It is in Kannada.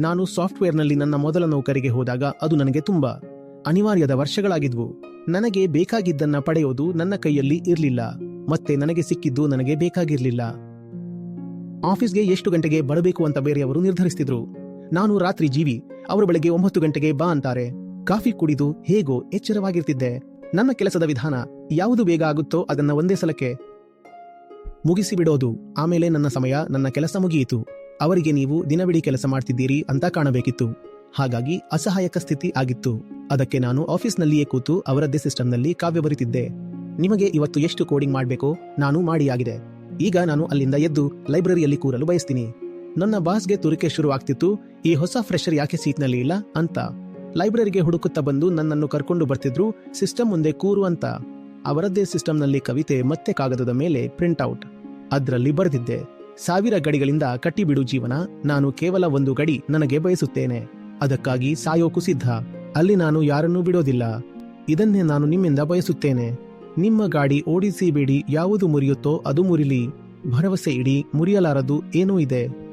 ನಾನು ಸಾಫ್ಟ್ವೇರ್ನಲ್ಲಿ ನನ್ನ ಮೊದಲ ನೌಕರಿಗೆ ಹೋದಾಗ ಅದು ನನಗೆ ತುಂಬ ಅನಿವಾರ್ಯದ ವರ್ಷಗಳಾಗಿದ್ವು. ನನಗೆ ಬೇಕಾಗಿದ್ದನ್ನ ಪಡೆಯೋದು ನನ್ನ ಕೈಯಲ್ಲಿ ಇರಲಿಲ್ಲ. ಮತ್ತೆ ನನಗೆ ಸಿಕ್ಕಿದ್ದು ನನಗೆ ಬೇಕಾಗಿರಲಿಲ್ಲ. ಆಫೀಸ್ಗೆ ಎಷ್ಟು ಗಂಟೆಗೆ ಬರಬೇಕು ಅಂತ ಬೇರೆಯವರು ನಿರ್ಧರಿಸ್ತಿದ್ರು. ನಾನು ರಾತ್ರಿ ಜೀವಿ, ಅವರು ಬೆಳಗ್ಗೆ ಒಂಬತ್ತು ಗಂಟೆಗೆ ಬಾ ಅಂತಾರೆ. ಕಾಫಿ ಕುಡಿದು ಹೇಗೋ ಎಚ್ಚರವಾಗಿರ್ತಿದ್ದೆ. ನನ್ನ ಕೆಲಸದ ವಿಧಾನ ಯಾವುದು ಬೇಗ ಆಗುತ್ತೋ ಅದನ್ನ ಒಂದೇ ಸಲಕ್ಕೆ ಮುಗಿಸಿ ಬಿಡೋದು ಆಮೇಲೆ ನನ್ನ ಸಮಯ, ನನ್ನ ಕೆಲಸ ಮುಗಿಯಿತು. ಅವರಿಗೆ ನೀವು ದಿನವಿಡೀ ಕೆಲಸ ಮಾಡ್ತಿದ್ದೀರಿ ಅಂತ ಕಾಣಬೇಕಿತ್ತು. ಹಾಗಾಗಿ ಅಸಹಾಯಕ ಸ್ಥಿತಿ ಆಗಿತ್ತು. ಅದಕ್ಕೆ ನಾನು ಆಫೀಸ್ನಲ್ಲಿಯೇ ಕೂತು ಅವರದ್ದೇ ಸಿಸ್ಟಮ್ನಲ್ಲಿ ಕಾವ್ಯ ಬರೀತಿದ್ದೆ. ನಿಮಗೆ ಇವತ್ತು ಎಷ್ಟು ಕೋಡಿಂಗ್ ಮಾಡಬೇಕೋ ನಾನು ಮಾಡಿಯಾಗಿದೆ ಈಗ ನಾನು ಅಲ್ಲಿಂದ ಎದ್ದು ಲೈಬ್ರರಿಯಲ್ಲಿ ಕೂರಲು ಬಯಸ್ತೀನಿ. ನನ್ನ ಬಾಸ್ಗೆ ತುರಿಕೆ ಶುರು ಆಗ್ತಿತ್ತು, ಈ ಹೊಸ ಫ್ರೆಶರ್ ಯಾಕೆ ಸೀಟ್ನಲ್ಲಿ ಇಲ್ಲ ಅಂತ. ಲೈಬ್ರರಿಗೆ ಹುಡುಕುತ್ತಾ ಬಂದು ನನ್ನನ್ನು ಕರ್ಕೊಂಡು ಬರ್ತಿದ್ರು, ಸಿಸ್ಟಮ್ ಮುಂದೆ ಕೂರು ಅಂತ. ಅವರದ್ದೇ ಸಿಸ್ಟಮ್ನಲ್ಲಿ ಕವಿತೆ ಮತ್ತೆ ಕಾಗದದ ಮೇಲೆ ಪ್ರಿಂಟ್ಔಟ್ ಅದರಲ್ಲಿ ಬರೆದಿದ್ದೆ. ಸಾವಿರ ಗಡಿಗಳಿಂದ ಕಟ್ಟಿಬಿಡು ಜೀವನ. ನಾನು ಕೇವಲ ಒಂದು ಗಡಿ ನನಗೆ ಬಯಸುತ್ತೇನೆ. ಅದಕ್ಕಾಗಿ ಸಾಯೋಕು ಸಿದ್ಧ. ಅಲ್ಲಿ ನಾನು ಯಾರನ್ನೂ ಬಿಡೋದಿಲ್ಲ. ಇದನ್ನೇ ನಾನು ನಿಮ್ಮಿಂದ ಬಯಸುತ್ತೇನೆ. ನಿಮ್ಮ ಗಾಡಿ ಓಡಿಸಿಬೇಡಿ ಯಾವುದು ಮುರಿಯುತ್ತೋ ಅದು ಮುರಿಲಿ. ಭರವಸೆ ಇಡಿ. ಮುರಿಯಲಾರದು ಏನೂ ಇದೆ.